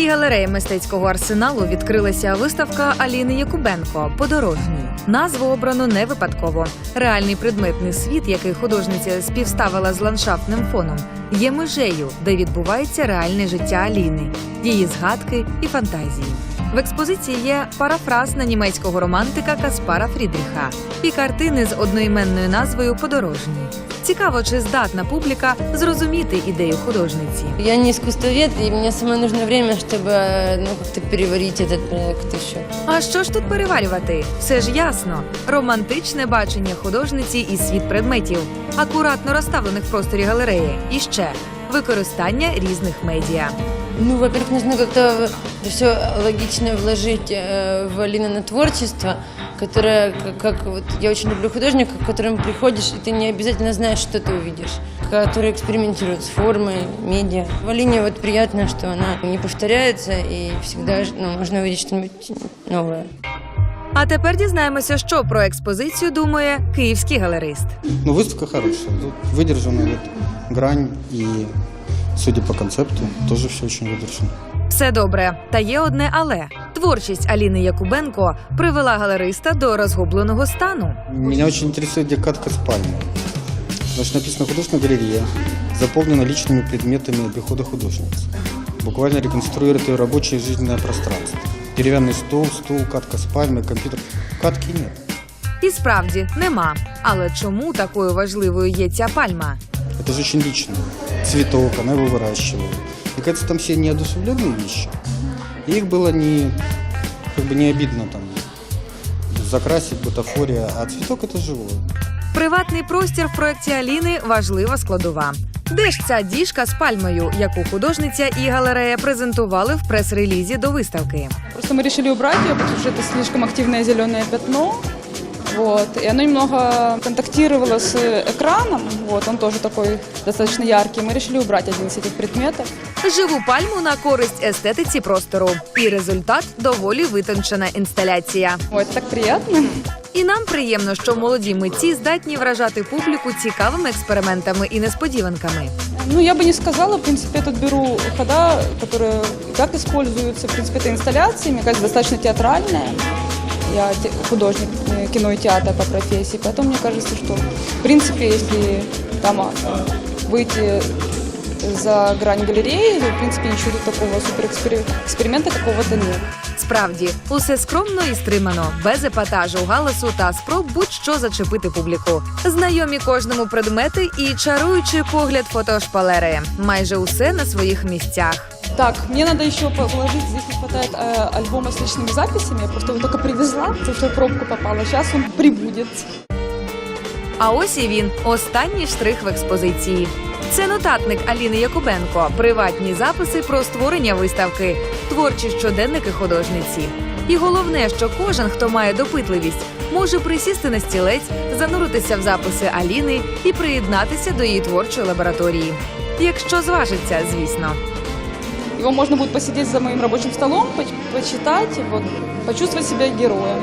галереї мистецького арсеналу відкрилася виставка Аліни Якубенко Подорожній. Назву обрано не випадково. Реальний предметний світ, який художниця співставила з ландшафтним фоном, є межею, де відбувається реальне життя Аліни, її згадки і фантазії. В експозиції є парафраз на німецького романтика Каспара Фрідріха і картини з одноіменною назвою Подорожній. Цікаво, чи здатна публіка зрозуміти ідею художниці. Я не искусствовед, и мне самое нужно время, чтобы ну, как-то переварить этот проект еще. А що ж тут переварювати? Все ж ясно. Романтичне бачення художниці і світ предметів, акуратно розставлених в просторі галереї. І ще використання різних медіа. Ну, во-первых, нужно как-то все логично вложить э, в Алина творчество, которое, как, как вот я очень люблю художника, к которому приходишь, и ты не обязательно знаешь, что ты увидишь, который экспериментирует с формой, медиа. В Алине вот приятно, что она не повторяется, и всегда ну, можно увидеть что-нибудь новое. А тепер дізнаємося, що про експозицію думає київський галерист. Ну, выставка хорошая. Тут выдержана вот грань и, судя по концепту, тоже все очень выдержано. Все добре, та є одне але творчість Аліни Якубенко привела галериста до розгубленого стану. Меня очень интересует декадка спальни. Потому что написано «Художественная галерея», заполнена личными предметами обихода художницы. Буквально реконструирует ее рабочее и жизненное пространство. Деревянный стол, стул, катка с пальмой, компьютер. Катки нет. І справді нема. Але чому такою важливою є ця пальма? Это же очень лично. Цветок, она его выращивала. Мне кажется, там все неодушевленные вещи. И их было не, как бы не обидно там закрасить, бутафория, а цветок это живое. Приватний простір в проєкті Аліни важлива складова. Де ж ця діжка з пальмою, яку художниця і галерея презентували в прес-релізі до виставки? Просто мы решили убрать ее, потому что это слишком активное зеленое пятно. Вот. И оно немного контактировало с экраном. Вот. Он тоже такой достаточно яркий. Мы решили убрать один из этих предметов. Живу пальму на користь естетиці простору. І результат доволі витончена інсталяція. Ой, это так приятно. І нам приємно, що молоді митці здатні вражати публіку цікавими експериментами і несподіванками. Ну, я бы не сказала, в принципе, я тут беру хода, которые и как используются. В принципе, это инсталляции, мне кажется, достаточно театральная. Я те- художник э, кино и театра по профессии, поэтому мне кажется, что, в принципе, если там а, выйти за грань галереи, то, в принципе, ничего тут такого суперэксперимента какого-то нет. Справді, усе скромно і стримано, без епатажу, галасу та спроб будь-що зачепити публіку. Знайомі кожному предмети і чаруючий погляд фотошпалери. Майже усе на своїх місцях. Так, мне надо еще положить, здесь не хватает альбома с личными записями, я просто его только привезла, потому пробку попала, сейчас он прибудет. А ось і він останній штрих в експозиції. Це нотатник Аліни Якубенко, приватні записи про створення виставки, творчі щоденники художниці. І головне, що кожен, хто має допитливість, може присісти на стілець, зануритися в записи Аліни і приєднатися до її творчої лабораторії. Якщо зважиться, звісно. Его можно будет посидеть за моим рабочим столом, поч- почитать, вот, почувствовать себя героем.